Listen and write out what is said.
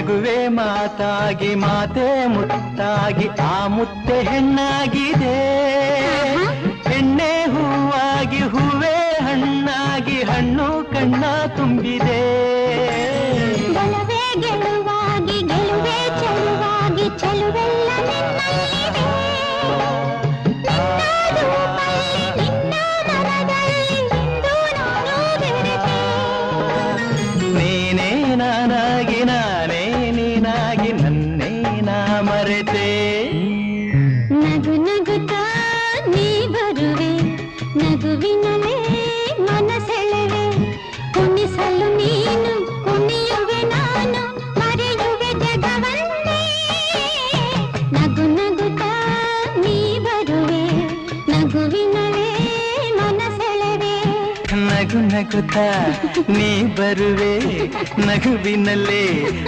ನಗುವೆ ಮಾತಾಗಿ ಮಾತೆ ಮುತ್ತಾಗಿ ಆ ಮುತ್ತೆ ಹೆಣ್ಣಾಗಿದೆ. ಹೆಣ್ಣೆ ಹೂವಾಗಿ ಹೂವೇ ಹಣ್ಣಾಗಿ ಹಣ್ಣು ಕಣ್ಣ ತುಂಬಿದೆ. ಗೆಲುವಾಗಿ ಗೆಲುವೆ ಚೆಲುವಾಗಿ ಚೆಲುವೆಲ್ಲ ನಾನು ಬೆರೆತೆ. ನಗುವಿನಲೇ ಮನಸೆಳೆವೆ ಕುಣಿಸಲು ನೀನು ಕುಣಿಯುವೆ ನಾನು ಮರೆಯುವೆ ಜಗವನ್ನೇ ನಗು ನಗುತ್ತಾ ನೀ ಬರುವೆ ನಗುವಿನಲೇ ಮನಸೆಳೆವೆ ನಗು ನಗುತ್ತಾ ನೀ ಬರುವೆ ನಗುವಿನಲ್ಲೇ